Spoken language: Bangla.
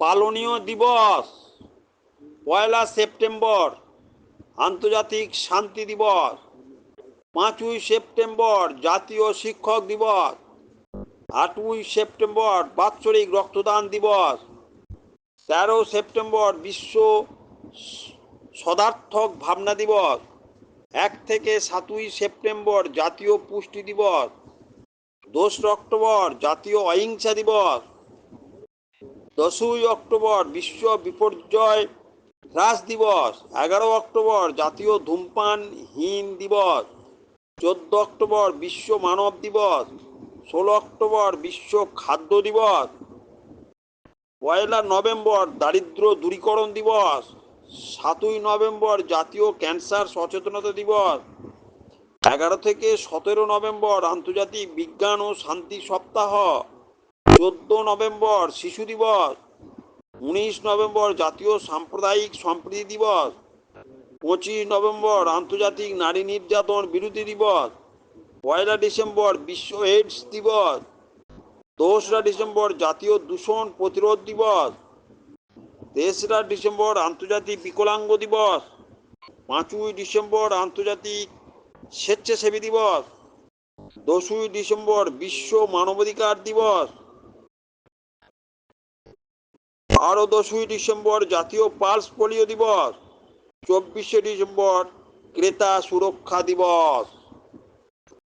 পালনীয় দিবস, পয়লা সেপ্টেম্বর, আন্তর্জাতিক শান্তি দিবস, পাঁচই সেপ্টেম্বর, জাতীয় শিক্ষক দিবস, আটই সেপ্টেম্বর, বাৎসরিক রক্তদান দিবস, তেরো সেপ্টেম্বর, বিশ্ব সদার্থক ভাবনা দিবস, এক থেকে সাতই সেপ্টেম্বর, জাতীয় পুষ্টি দিবস, দোসরা অক্টোবর, জাতীয় অহিংসা দিবস দশই অক্টোবর বিশ্ব বিপর্যয় হ্রাস দিবস। এগারো অক্টোবর জাতীয় ধূমপানহীন দিবস। চোদ্দ অক্টোবর বিশ্ব মানব দিবস। ষোলো অক্টোবর বিশ্ব খাদ্য দিবস। পয়লা নভেম্বর দারিদ্র দূরীকরণ দিবস। সাতই নভেম্বর জাতীয় ক্যান্সার সচেতনতা দিবস। এগারো থেকে সতেরো নভেম্বর আন্তর্জাতিক বিজ্ঞান ও শান্তি সপ্তাহ। চোদ্দ নভেম্বর শিশু দিবস, উনিশ নভেম্বর জাতীয় সাম্প্রদায়িক সম্প্রীতি দিবস, পঁচিশ নভেম্বর আন্তর্জাতিক নারী নির্যাতন বিরোধী দিবস, পয়লা ডিসেম্বর বিশ্ব এইডস দিবস, দোসরা ডিসেম্বর জাতীয় দূষণ প্রতিরোধ দিবস, তেসরা ডিসেম্বর আন্তর্জাতিক বিকলাঙ্গ দিবস, পাঁচই ডিসেম্বর আন্তর্জাতিক স্বেচ্ছাসেবী দিবস, দশই ডিসেম্বর বিশ্ব মানবাধিকার দিবস আরও দশই ডিসেম্বর জাতীয় পালস পোলিও দিবস। চব্বিশে ডিসেম্বর ক্রেতা সুরক্ষা দিবস।